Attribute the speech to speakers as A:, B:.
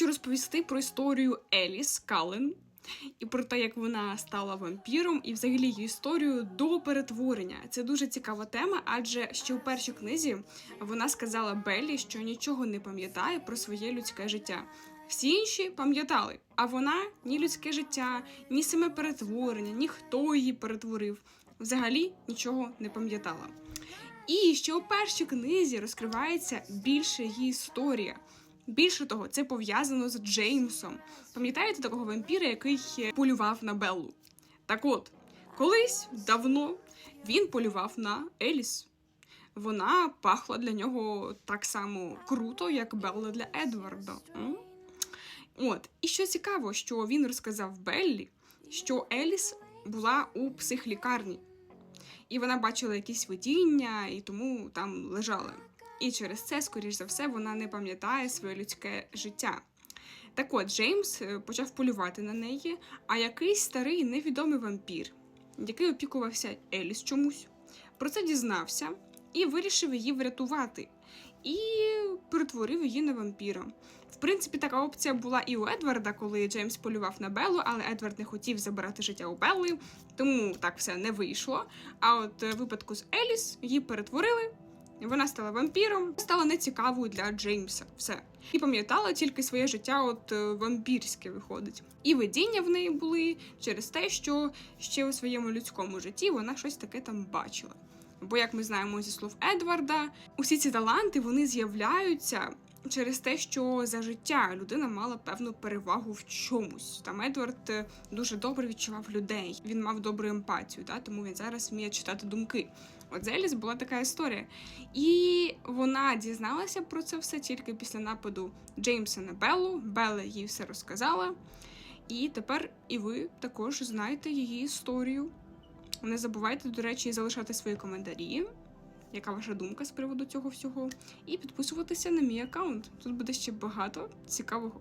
A: хочу розповісти про історію Еліс Кален і про те, як вона стала вампіром, і взагалі її історію до перетворення. Це дуже цікава тема, адже ще у першій книзі вона сказала Беллі, що нічого не пам'ятає про своє людське життя. Всі інші пам'ятали, а вона ні людське життя, ні саме перетворення, ні хто її перетворив. Взагалі нічого не пам'ятала. І ще у першій книзі розкривається більше її історія. Більше того, це пов'язано з Джеймсом. Пам'ятаєте такого вампіра, який е, полював на Беллу? Так от, колись давно він полював на Еліс. Вона пахла для нього так само круто, як Белла для Едварда. От, і що цікаво, що він розказав Беллі, що Еліс була у психлікарні, і вона бачила якісь видіння, і тому там лежала. І через це, скоріш за все, вона не пам'ятає своє людське життя. Так от, Джеймс е, почав полювати на неї, а якийсь старий невідомий вампір, який опікувався Еліс чомусь, про це дізнався і вирішив її врятувати. І перетворив її на вампіра. В принципі, така опція була і у Едварда, коли Джеймс полював на Беллу, але Едвард не хотів забирати життя у Белли, тому так все не вийшло. А от е, в випадку з Еліс її перетворили, вона стала вампіром, стала нецікавою для Джеймса. Все. І пам'ятала тільки своє життя, от е, вампірське виходить. І видіння в неї були через те, що ще у своєму людському житті вона щось таке там бачила. Бо, як ми знаємо зі слов Едварда, усі ці таланти вони з'являються через те, що за життя людина мала певну перевагу в чомусь. Там Едвард е, дуже добре відчував людей. Він мав добру емпатію, та тому він зараз вміє читати думки. От з Еліс була така історія. І вона дізналася про це все тільки після нападу Джеймса на Беллу. Белла їй все розказала. І тепер і ви також знаєте її історію. Не забувайте, до речі, залишати свої коментарі, яка ваша думка з приводу цього всього, і підписуватися на мій аккаунт. Тут буде ще багато цікавого.